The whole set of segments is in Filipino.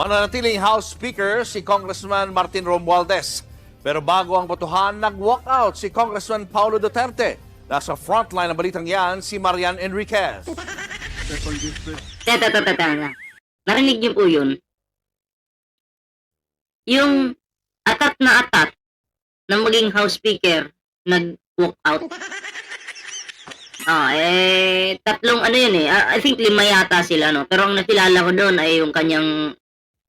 Mananatiling House Speaker si Congressman Martin Romualdez. Pero bago ang botohan, nag-walkout si Congressman Paulo Duterte. Nasa frontline ng balitang yan si Marian Enriquez. Teta, teta. Narinig niyo po yun? Yung atat na atat na maging House Speaker nag-walk out. Ah, eh, tatlong ano yun eh. Ah, I think lima yata sila, no? Pero ang nakilala ko doon ay yung kanyang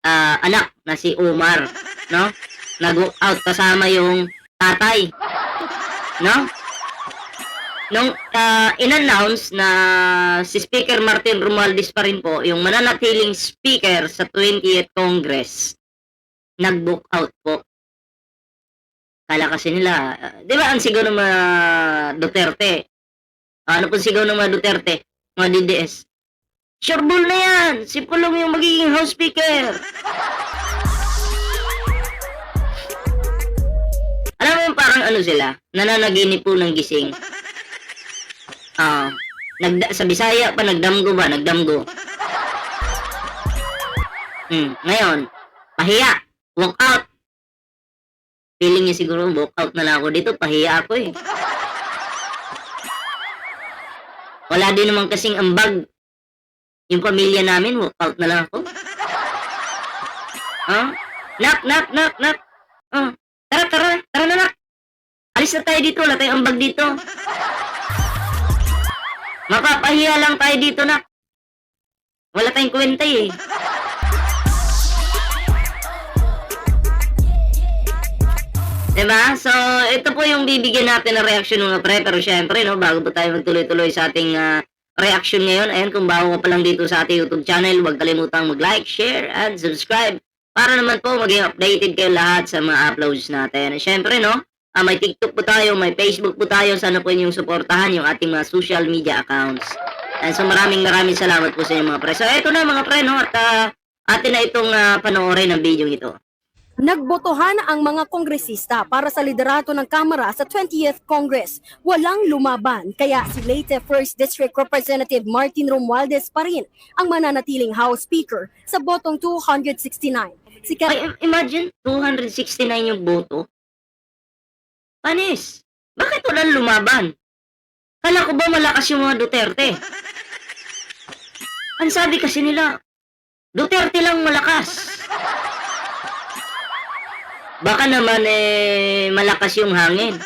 ah, anak na si Omar, no? Nag-walk out kasama yung tatay, no? Nung ah, in-announce na si Speaker Martin Romualdez pa rin po, yung mananatiling speaker sa 20th Congress, nag-book out po. Kala kasi nila, ah, di ba ang sigaw ng mga Duterte? Ano po sigaw ng mga Duterte? Mga DDS. Sure na yan! Si Pulong yung magiging House Speaker! Alam mo yung parang ano sila, nananaginip po ng gising. Ah, nagda sa Bisaya pa nagdamgo ba? Nagdamgo. Hmm, ngayon, pahiya, walk out. Feeling niya siguro walk out na lang ako dito, pahiya ako eh. Wala din naman kasing ambag. Yung pamilya namin, walk out na lang ako. Ha? Nak, nak, nak, nak. Ah, tara, tara, tara na nak. Alis na tayo dito, wala tayong ambag dito. Mapapahiya lang tayo dito na. Wala tayong kwenta eh. Diba? So, ito po yung bibigyan natin ng reaction mga pre. Pero syempre, no, bago po tayo magtuloy-tuloy sa ating ah, reaction ngayon, ayan, kung bago ka pa lang dito sa ating YouTube channel, huwag kalimutang mag-like, share, and subscribe para naman po maging updated kayo lahat sa mga uploads natin. And syempre, no, ah, may TikTok po tayo, may Facebook po tayo. Sana po inyong suportahan yung ating mga social media accounts. And so maraming maraming salamat po sa inyo mga pre. So eto na mga pre, no, at ah, atin na itong ah, panoorin ng video ito. Nagbotohan ang mga kongresista para sa liderato ng Kamara sa 20th Congress. Walang lumaban, kaya si Leyte 1st District Representative Martin Romualdez pa rin ang mananatiling House Speaker sa botong 269. Si Ka- imagine, 269 yung boto. Panis, bakit walang lumaban? Kala ko ba malakas yung mga Duterte? Ang sabi kasi nila, Duterte lang malakas. Baka naman eh malakas yung hangin.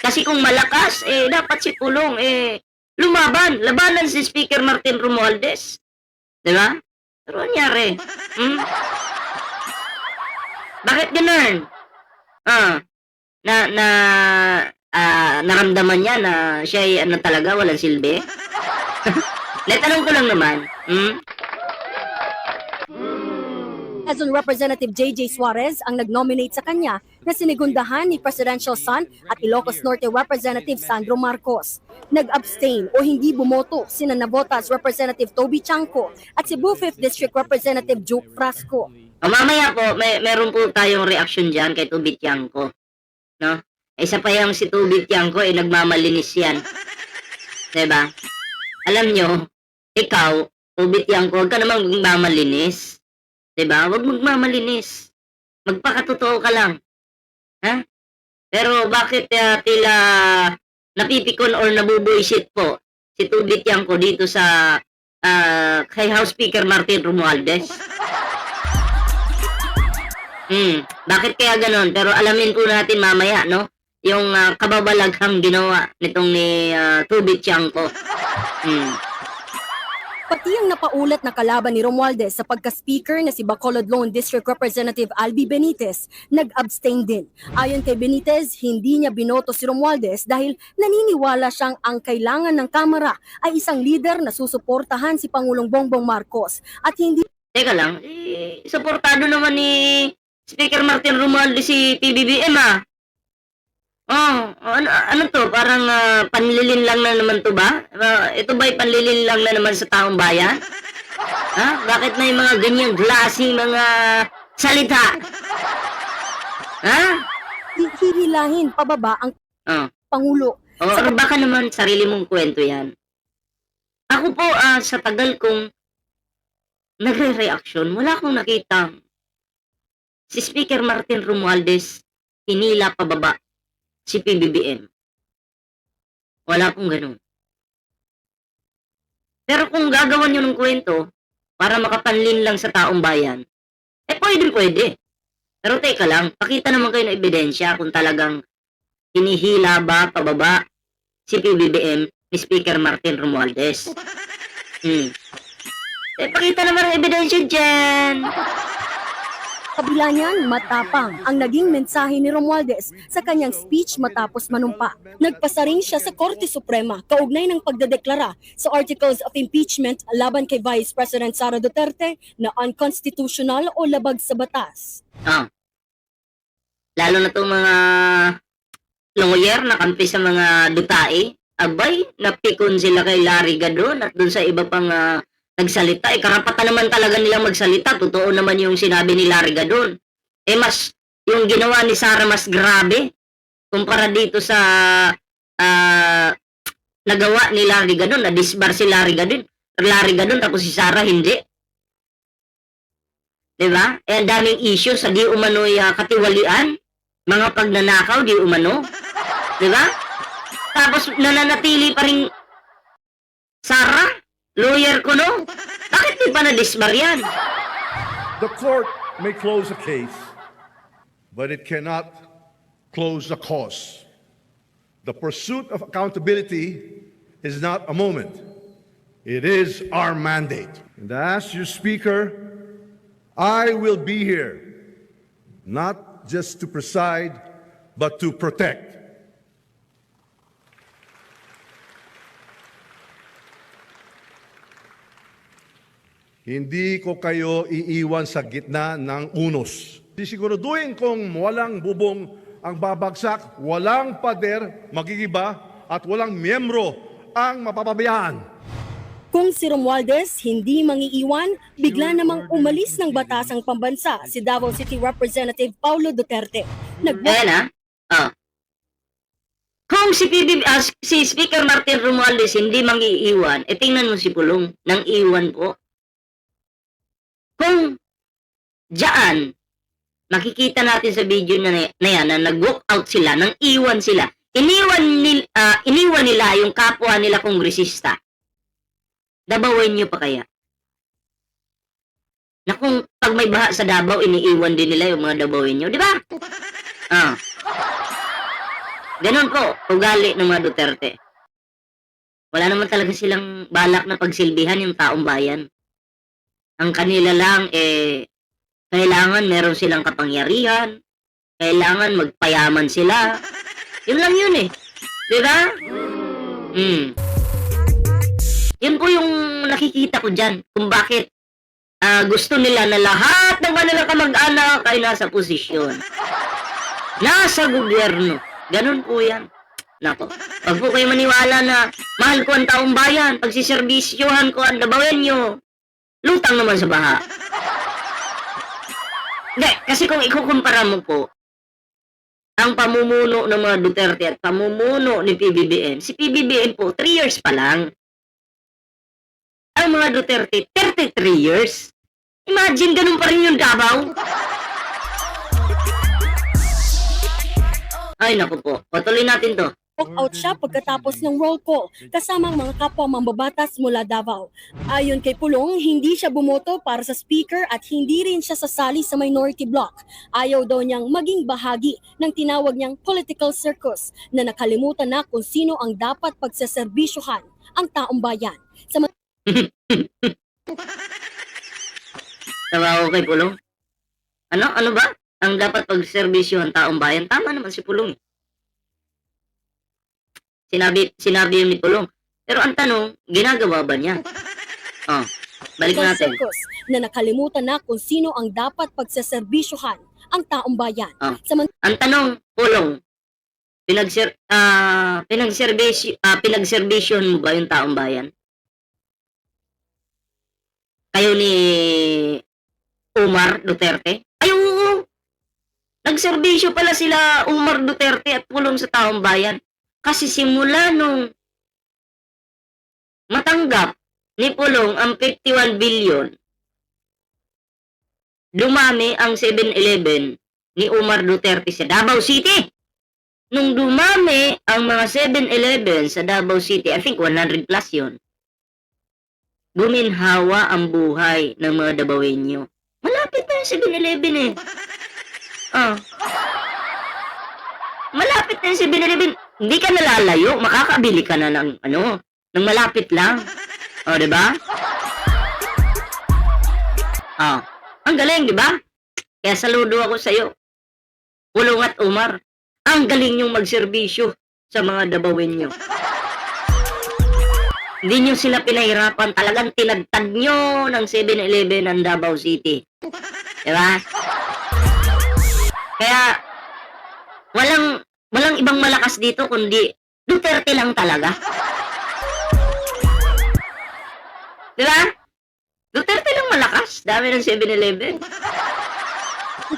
Kasi kung malakas, eh dapat si Pulong eh lumaban, labanan si Speaker Martin Romualdez. 'Di ba? Pero nangyari. Hmm? Bakit ganun? Ah, na na ah, naramdaman niya na siya ay ano talaga walang silbi? Natanong ko lang naman. Hmm? Quezon Representative J.J. Suarez ang nag-nominate sa kanya na sinigundahan ni Presidential son at Ilocos Norte Representative Sandro Marcos. Nag-abstain o hindi bumoto sina Navotas Representative Toby Chanco at Cebu 5th District Representative Juke Frasco. O mamaya po, may, meron po tayong reaction dyan kay Tubit Yanko. No? Isa pa yung si Tubit Yanko, eh, nagmamalinis yan. 'Di ba? Alam nyo, ikaw, Tubit Yanko, huwag ka namang magmamalinis. 'Di ba? Huwag magmamalinis. Magpakatotoo ka lang. Ha? Pero bakit uh, tila napipikon or nabubuisit po si Tubit Yanko dito sa ah, kay House Speaker Martin Romualdez? Hmm, bakit kaya ganon? Pero alamin po natin mamaya, no? Yung ah, kababalaghang ginawa nitong ni uh, Tubit Tiangco. Hmm. Pati ang napaulat na kalaban ni Romualdez sa pagka-speaker na si Bacolod Lone District Representative Albi Benitez, nag-abstain din. Ayon kay Benitez, hindi niya binoto si Romualdez dahil naniniwala siyang ang kailangan ng Kamara ay isang leader na susuportahan si Pangulong Bongbong Marcos at hindi Teka lang, eh, suportado naman ni Speaker Martin Romualdez si PBBM ah. Oh, ano, ano to? Parang ah, panlilin lang na naman to ba? Ah, ito ba'y panlilin lang na naman sa taong bayan? Ha? Bakit may mga ganyang klaseng mga salita? Ha? hi- hihilahin pababa ang Oh. Pangulo. O, or baka naman sarili mong kwento yan. Ako po, ah, sa tagal kong nagre-reaction, wala akong nakita. Si Speaker Martin Romualdez, hinila pababa si PBBM. Wala pong ganun. Pero kung gagawan nyo ng kwento para makapanlin lang sa taong bayan, eh pwede pwede. Pero teka lang, pakita naman kayo ng ebidensya kung talagang hinihila ba pababa si PBBM ni Speaker Martin Romualdez. Hmm. Eh, pakita naman ang ebidensya dyan. Kabila niyan, matapang ang naging mensahe ni Romualdez sa kanyang speech matapos manumpa. Nagpasa rin siya sa Korte Suprema kaugnay ng pagdedeklara sa articles of impeachment laban kay Vice President Sara Duterte na unconstitutional o labag sa batas. Ah. Lalo na itong mga lawyer na kampi sa mga dutae. Abay, napikon sila kay Larry Gadon at dun sa iba pang ah, nagsalita. Eh, karapatan naman talaga nilang magsalita. Totoo naman yung sinabi ni Larry Gadon. Eh, mas, yung ginawa ni Sara mas grabe kumpara dito sa ah, nagawa ni Larry Gadon. Na-disbar si Larry Gadon. Larry Gadon tapos si Sara hindi. 'di ba? Eh, ang daming issue sa di umano'y ah, katiwalian, mga pagnanakaw, di umano. 'Di ba? Tapos nananatili pa rin Sara, lawyer ko no? Bakit di pa na-disbar yan? The court may close a case, but it cannot close a cause. The pursuit of accountability is not a moment, it is our mandate. And as your Speaker, I will be here not just to preside, but to protect. Hindi ko kayo iiwan sa gitna ng unos. Sisiguraduhin kong walang bubong ang babagsak, walang pader, magigiba, at walang miyembro ang mapapabayaan. Kung si Romualdez hindi mangiiwan, bigla namang umalis ng batasang pambansa si Davao City Representative Paulo Duterte. Nag Ayan ah. Ah. Kung si, PBB, ah, si Speaker Martin Romualdez hindi mangiiwan, eh tingnan mo si Pulong, nang iwan po. Kung diyan, makikita natin sa video na, na yan na nag-walk out sila, nang iwan sila. Iniwan, nil, ah, iniwan nila yung kapwa nila kongresista. Dabawin nyo pa kaya? Na kung pag may baha sa Davao, iniiwan din nila yung mga dabawin nyo, di ba? Ah. Ganun po, ugali ng mga Duterte. Wala naman talaga silang balak na pagsilbihan yung taong bayan. Ang kanila lang, eh, kailangan meron silang kapangyarihan, kailangan magpayaman sila. Yun lang yun eh. Di ba? Hmm. Yun po yung nakikita ko dyan, kung bakit ah, gusto nila na lahat ng kanilang kamag-anak ay nasa posisyon. Nasa gobyerno. Ganun po yan. Nako, pag po kayo maniwala na mahal ko ang taong bayan, pagsiservisyohan ko ang dabawin nyo, lutang naman sa baha. Hindi, kasi kung ikukumpara mo po, ang pamumuno ng mga Duterte at pamumuno ni PBBM, si PBBM po, 3 years pa lang. Ang mga Duterte, 33 years. Imagine, ganun pa rin yung Davao. Ay, naku po. Patuloy natin to. Walk out siya pagkatapos ng roll call kasama ang mga kapwa mambabatas mula Davao. Ayon kay Pulong, hindi siya bumoto para sa speaker at hindi rin siya sasali sa minority bloc. Ayaw daw niyang maging bahagi ng tinawag niyang political circus na nakalimutan na kung sino ang dapat pagsaserbisyohan ang taong bayan. Sa Tawa ko kay Pulong. Ano? Ano ba? Ang dapat pagserbisyo ang taong bayan? Tama naman si Pulong. Sinabi, sinabi yun ni Pulong. Pero ang tanong, ginagawa ba niya? Oh, balik natin. circus na nakalimutan na kung sino ang dapat pagsaserbisyohan ang taong bayan. Ah. Saman- Ang tanong, Pulong, pinagser ah pinagserbisyo ah pinagserbisyon mo ba yung taong bayan? Kayo ni Umar Duterte? Ay, oo. Nagserbisyo pala sila Umar Duterte at Pulong sa taong bayan. Kasi simula nung matanggap ni Pulong ang 51 billion, dumami ang 7-Eleven ni Umar Duterte sa Davao City. Nung dumami ang mga 7-Eleven sa Davao City, I think 100 plus yun, guminhawa ang buhay ng mga Dabawenyo. Malapit na yung 7-Eleven eh. Ah. Malapit na yung 7-Eleven. Hindi ka nalalayo, makakabili ka na ng ano, ng malapit lang. O, di ba? Ah, ang galing, di ba? Kaya saludo ako sa iyo. Ulong at Umar, ang galing yung magserbisyo sa mga Dabawenyo. Hindi nyo sila pinahirapan. Talagang tinagtad nyo ng 7-Eleven ng Davao City. Di ba? Kaya, walang, walang ibang malakas dito kundi Duterte lang talaga. Di ba? Duterte lang malakas. Dami ng 7-Eleven.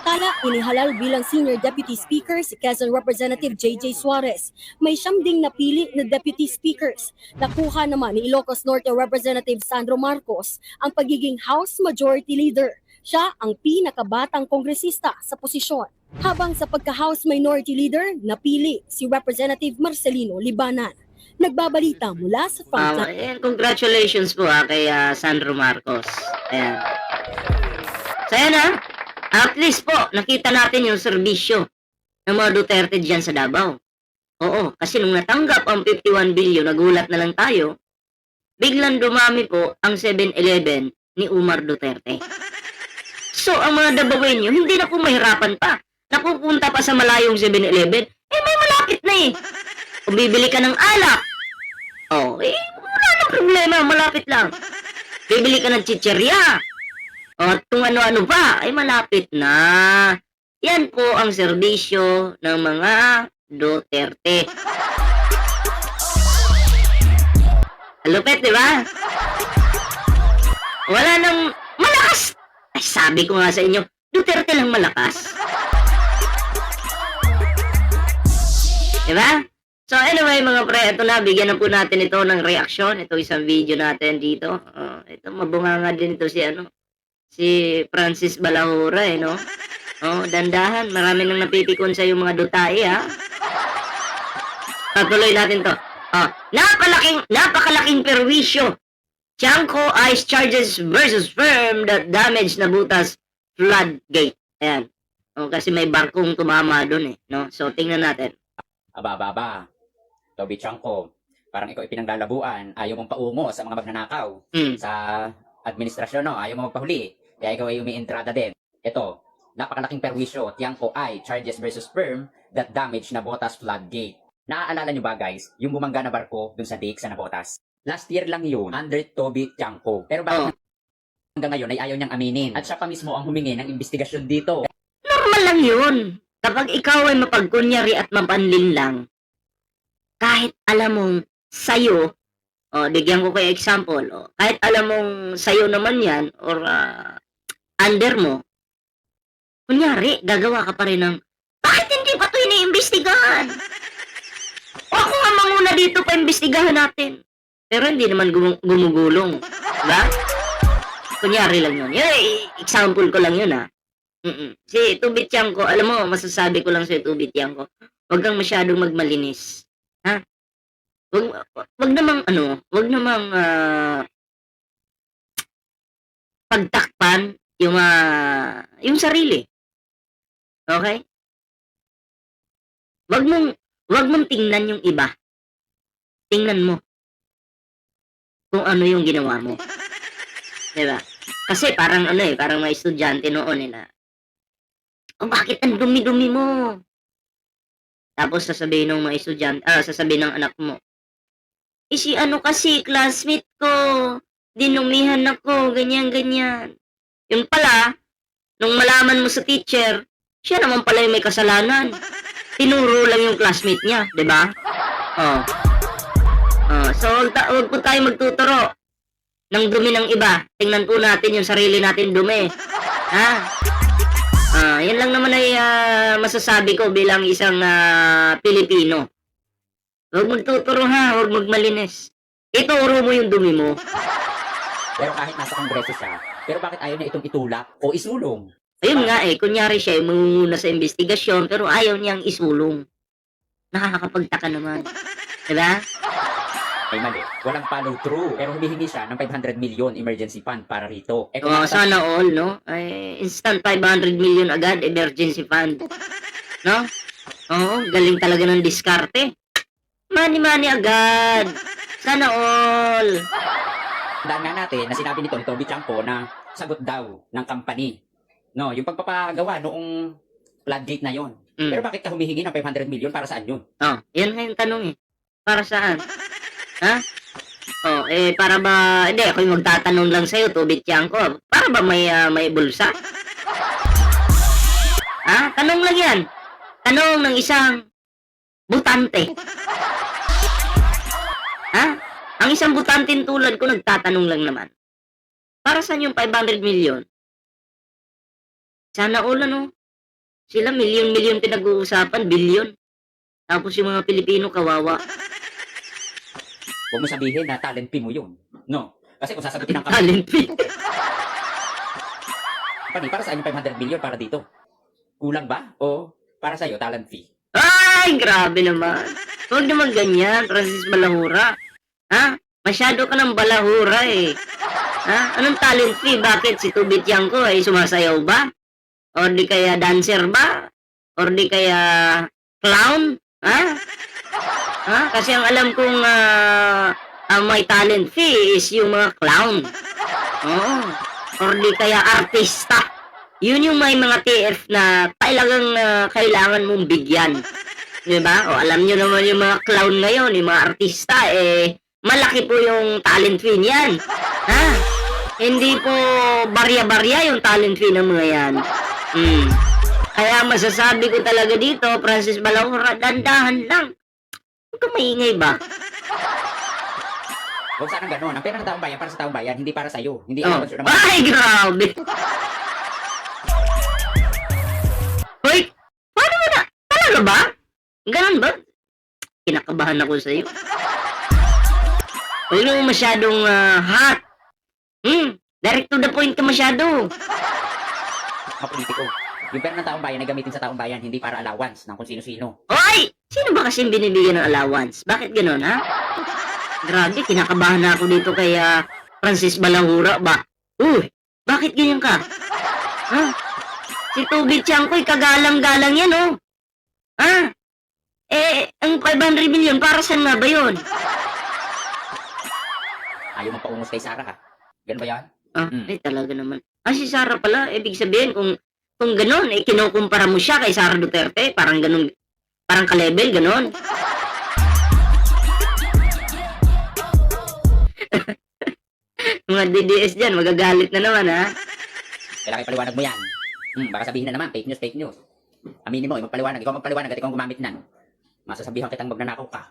Samantala, inihalal bilang Senior Deputy Speaker si Quezon Representative JJ Suarez. May siyam ding napili na Deputy Speakers. Nakuha naman ni Ilocos Norte Representative Sandro Marcos ang pagiging House Majority Leader. Siya ang pinakabatang kongresista sa posisyon. Habang sa pagka-House Minority Leader, napili si Representative Marcelino Libanan. Nagbabalita mula sa frontline. ayan, congratulations po ah, kay ah, Sandro Marcos. Ayan. So ayan ah, at least po, nakita natin yung serbisyo ng mga Duterte dyan sa Davao. Oo, kasi nung natanggap ang 51 billion, nagulat na lang tayo, biglang dumami po ang 7-Eleven ni Umar Duterte. So, ang mga Davaoenyo, hindi na po mahirapan pa. Napupunta pa sa malayong 7-Eleven, eh may malapit na eh. Kung bibili ka ng alak, oh, eh, wala nang problema, malapit lang. Bibili ka ng chicherya, o kung ano-ano pa, ay malapit na. Yan po ang serbisyo ng mga Duterte. Lupit, di ba? Wala nang sabi ko nga sa inyo, Duterte lang malakas. Di ba? So anyway mga pre, ito na, bigyan na po natin ito ng reaksyon. Ito isang video natin dito. Oh, ito, mabunganga din ito si ano, si Francis Balahura eh, no? Oh, dandahan, marami nang napipikon sa yung mga dutae, ha? Patuloy natin to. Oh, napalaking, napakalaking perwisyo. Tiangco Ice Charges versus Firm that damage na butas floodgate. Ayan. Oh, kasi may barkong tumama doon eh, no? So, tingnan natin. Aba, aba, aba. Toby Chanko, parang ikaw ipinanglalabuan, ayaw mong paungo sa mga magnanakaw Hmm. sa administrasyon, no? Ayaw mo magpahuli, kaya ikaw ay umientrada din. Ito, napakalaking perwisyo, Tiangco I, charges versus firm that damage na Botas floodgate. Naaalala nyo ba guys, yung bumangga na barko dun sa Dix sa Nabotas? Last year lang yun, under Toby Tiangco. Pero bakit hanggang ngayon ay ayaw niyang aminin? At siya pa mismo ang humingi ng investigasyon dito. Normal lang yun. Kapag ikaw ay mapagkunyari at mapanlin lang, kahit alam mong sayo, o bigyan ko kayo example, o, kahit alam mong sayo naman yan, or ah, under mo, kunyari, gagawa ka pa rin ng, bakit hindi pa ito iniimbestigahan? O ako nga manguna dito pa imbestigahan natin. Pero hindi naman gum- gumugulong. Diba? Kunyari lang yun. Yun, example ko lang yun ah. Mm-mm. Si Tubit ko, alam mo, masasabi ko lang sa Tubit ko, huwag kang masyadong magmalinis. Ha? Wag, wag namang, ano, wag namang ah, pagtakpan yung, ah, yung sarili. Okay? Wag mong, wag mong tingnan yung iba. Tingnan mo kung ano yung ginawa mo. Diba? Kasi parang ano eh, parang may estudyante noon eh na, oh, bakit ang dumi-dumi mo? Tapos sasabihin ng mga estudyante, ah, sasabihin ng anak mo, eh si ano kasi, classmate ko, dinumihan ako, ganyan-ganyan. Yung pala, nung malaman mo sa teacher, siya naman pala yung may kasalanan. Tinuro lang yung classmate niya, di ba? Oh. Oh, so, wag, ta- wag po tayo magtuturo ng dumi ng iba. Tingnan po natin yung sarili natin dumi. Ha? Ah, yan lang naman ay ah, masasabi ko bilang isang ah, Pilipino. Huwag magtuturo ha, huwag magmalinis. Ituro mo yung dumi mo. Pero kahit nasa kongreso siya, pero bakit ayaw niya itong itulak o isulong? Ayun nga eh, kunyari siya yung mangunguna sa investigasyon pero ayaw niyang isulong. Nakakapagtaka naman. Diba? Ay mali. Walang follow through. Pero humihingi siya ng 500 million emergency fund para rito. Eh kung Oh, sana all, no? Ay, instant 500 million agad, emergency fund. No? Oo, galing talaga ng diskarte. Money-money agad. Sana all. Tandaan nga natin na sinabi ni Tony Toby Chanko na sagot daw ng company. No, yung pagpapagawa noong floodgate na yon. Mm. Pero bakit ka humihingi ng 500 million para saan yun? Oh, yan nga yung tanong eh. Para saan? Ha? Oh, eh, para ba... Hindi, ako yung magtatanong lang sa'yo, tubit yan ko. Para ba may, ah, may bulsa? Ha? Tanong lang yan. Tanong ng isang butante. Ha? Ang isang butantin tulad ko, nagtatanong lang naman. Para saan yung 500 million? Sana all, ano? Sila milyon-milyon pinag-uusapan, bilyon. Tapos yung mga Pilipino kawawa. Huwag mo sabihin na talent fee mo yun. No. Kasi kung sasagutin ng company, Talent fee. para saan yung 500 million para dito? Kulang ba? O para sa'yo, talent fee? Ay, grabe naman. Huwag naman ganyan, Francis Balahura. Ha? Masyado ka ng balahura eh. Ha? Anong talent fee? Bakit si Tubit Yang ko ay sumasayaw ba? Or di kaya dancer ba? Or di kaya clown? Ha? Ha? Kasi ang alam kong ah, ang may talent fee is yung mga clown. Oo. Or di kaya artista. Yun yung may mga TF na talagang ah, kailangan mong bigyan. Di ba? O alam nyo naman yung mga clown ngayon, yung mga artista, eh, malaki po yung talent fee niyan. Ha? Hindi po barya-barya yung talent fee ng mga yan. Hmm. Kaya masasabi ko talaga dito, Francis Balahura, dandahan lang. Huwag ka maingay ba? Huwag sanang gano'n. Ang pera ng taong bayan para sa taong bayan, hindi para sa'yo. Hindi Oh. oh. naman. Ay, grabe! Hoy! Paano mo na? Talaga ba? Ganun ba? Kinakabahan ako sa iyo. Huwag mo masyadong ah, hot. Hmm, direct to the point ka masyado. Mga politiko. Yung pera ng taong bayan ay gamitin sa taong bayan, hindi para allowance ng kung sino-sino. Hoy! Sino ba kasi binibigyan ng allowance? Bakit ganun, ha? Grabe, kinakabahan na ako dito kay ah, Francis Balahura ba? Uy, bakit ganyan ka? Ha? Si Tubig Tiangko'y kagalang-galang yan, oh. Ha? Eh, ang 500 million, para saan nga ba yun? Ayaw mo paungos kay Sarah, ha? Ganun ba yan? Ah, Mm. eh, talaga naman. Ah, si Sara pala, ibig sabihin, kung kung ganun, eh, kinukumpara mo siya kay Sara Duterte, parang ganun, parang ka-level, ganun. Mga DDS dyan, magagalit na naman, ha? Kailangan ipaliwanag mo yan. Hmm, baka sabihin na naman, fake news, fake news. Aminin mo, magpaliwanag. Ikaw magpaliwanag at ikaw gumamit nan. Masasabihan kitang magnanakaw ka.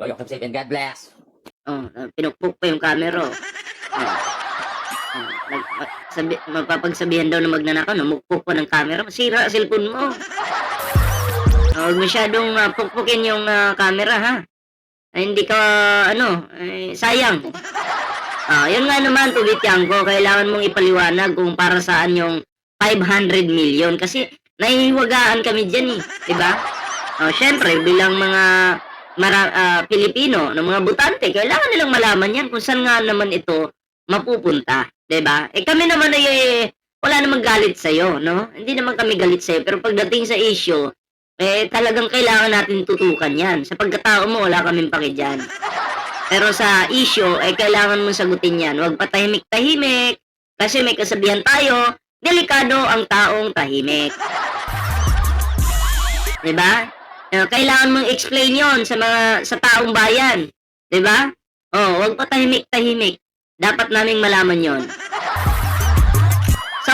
Loyok to safe and God bless. Oh, ah, pinukpok pa yung camera, oh. Oh. Oh, nag, mag, sabi, magpapagsabihan daw na magnanakaw, namukpok pa ng camera, masira ang cellphone mo. Huwag masyadong ah, pukpukin yung ah, camera, ha? Ay, hindi ka, ano, eh, sayang. Ah, yun nga naman, tubit ko, kailangan mong ipaliwanag kung para saan yung 500 million. Kasi, nahihiwagaan kami dyan, eh. Diba? Oh, syempre, bilang mga mara, ah, Pilipino, ng mga butante, kailangan nilang malaman yan kung saan nga naman ito mapupunta. 'di ba? Eh kami naman ay eh, wala namang galit sa no? Hindi naman kami galit sa pero pagdating sa issue, eh talagang kailangan natin tutukan 'yan. Sa pagkatao mo wala kaming paki diyan. Pero sa issue, eh kailangan mong sagutin 'yan. Huwag patahimik-tahimik kasi may kasabihan tayo, delikado ang taong tahimik. 'Di ba? Eh, kailangan mong explain 'yon sa mga sa taong bayan, 'di ba? Oh, huwag patahimik-tahimik. Dapat naming malaman yon.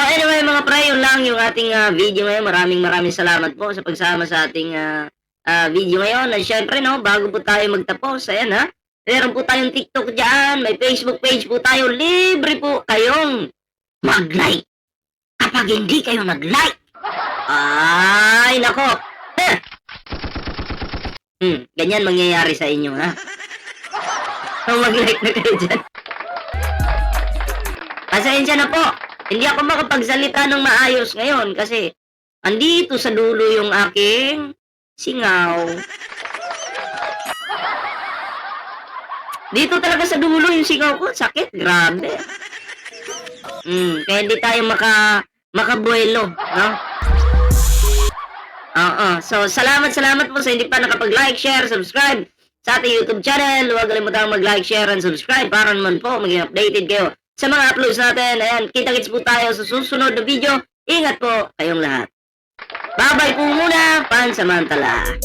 So anyway mga pre, lang yung ating ah, video ngayon. Maraming maraming salamat po sa pagsama sa ating ah, ah, video ngayon. At syempre no, bago po tayo magtapos, ayan ha, meron po tayong TikTok dyan, may Facebook page po tayo, libre po kayong mag-like. Kapag hindi kayo nag-like, ay nako, Heh. Hmm, ganyan mangyayari sa inyo ha. So mag-like na kayo dyan. Pasensya na po. Hindi ako makapagsalita ng maayos ngayon kasi andito sa dulo yung aking singaw. Dito talaga sa dulo yung singaw ko. Sakit. Grabe. Mm, kaya hindi tayo maka makabuelo, no? Oo. So, salamat, salamat po sa hindi pa nakapag-like, share, subscribe sa ating YouTube channel. Huwag kalimutang mag-like, share, and subscribe para naman po maging updated kayo sa mga uploads natin. Ayan, kita-kits po tayo sa susunod na video. Ingat po kayong lahat. Bye-bye po muna, pansamantala.